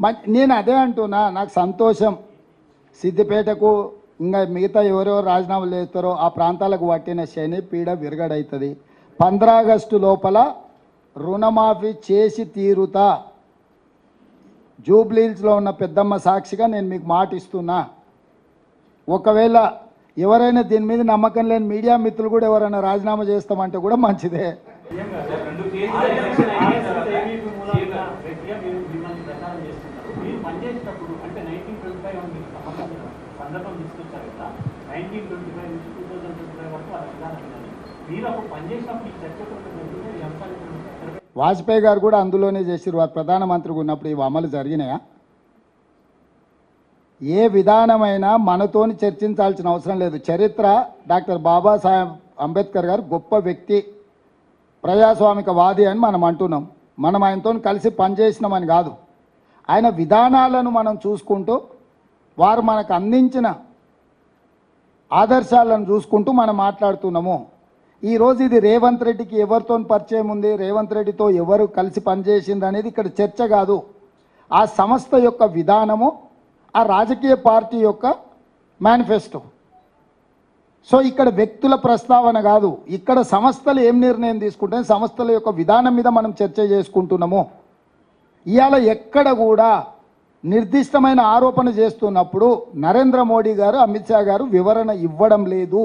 మ- నేను అదే అంటున్నా నాకు సంతోషం. సిద్దిపేటకు ఇంకా మిగతా ఎవరెవరు రాజీనామాలు చేస్తారో ఆ ప్రాంతాలకు పట్టిన శని పీడ విరగడవుతుంది ఆగస్టు లోపల రుణమాఫీ చేసి తీరుతా. జూబ్లీహిల్స్లో ఉన్న పెద్దమ్మ సాక్షిగా నేను మీకు మాట ఇస్తున్నా. ఒకవేళ ఎవరైనా దీని మీద నమ్మకం లేని మీడియా మిత్రులు కూడా ఎవరైనా రాజీనామా చేస్తామంటే కూడా మంచిదే. ప్రచారం చేస్తున్నారు మీరు పనిచేసేటప్పుడు అంటే నైన్టీన్ ట్వంటీ ఫైవ్ మీకు సంబంధించిన సందర్భం తీసుకొచ్చారు కదా నైన్టీన్ ట్వంటీ ఫైవ్ నుంచి టూ థౌసండ్ ట్వంటీ ఫైవ్ వరకు అది విధానం మీరు అప్పుడు పనిచేసినప్పుడు ఈ చర్చ కొంచెం జరుగుతుంది ఈ అంశాలు వాజ్పేయి గారు కూడా అందులోనే చేసిరు వారు ప్రధానమంత్రిగా ఉన్నప్పుడు ఇవి అమలు జరిగినాయా? ఏ విధానమైనా మనతోని చర్చించాల్సిన అవసరం లేదు. చరిత్ర డాక్టర్ బాబాసాహెబ్ అంబేద్కర్ గారు గొప్ప వ్యక్తి ప్రజాస్వామిక వాది అని మనం అంటున్నాం. మనం ఆయనతో కలిసి పనిచేసినామని కాదు. ఆయన విధానాలను మనం చూసుకుంటూ వారు మనకు అందించిన ఆదర్శాలను చూసుకుంటూ మనం మాట్లాడుతున్నాము. ఈరోజు ఇది రేవంత్ రెడ్డికి ఎవరితో పరిచయం ఉంది రేవంత్ రెడ్డితో ఎవరు కలిసి పనిచేసింది అనేది ఇక్కడ చర్చ కాదు. ఆ సంస్థ యొక్క విధానము ఆ రాజకీయ పార్టీ యొక్క మేనిఫెస్టో. సో ఇక్కడ వ్యక్తుల ప్రస్తావన కాదు. ఇక్కడ సంస్థలు ఏం నిర్ణయం తీసుకుంటే సంస్థల యొక్క విధానం మీద మనం చర్చ చేసుకుంటున్నాము. ఇవాళ ఎక్కడ కూడా నిర్దిష్టమైన ఆరోపణ చేస్తున్నప్పుడు నరేంద్ర మోడీ గారు అమిత్ షా గారు వివరణ ఇవ్వడం లేదు.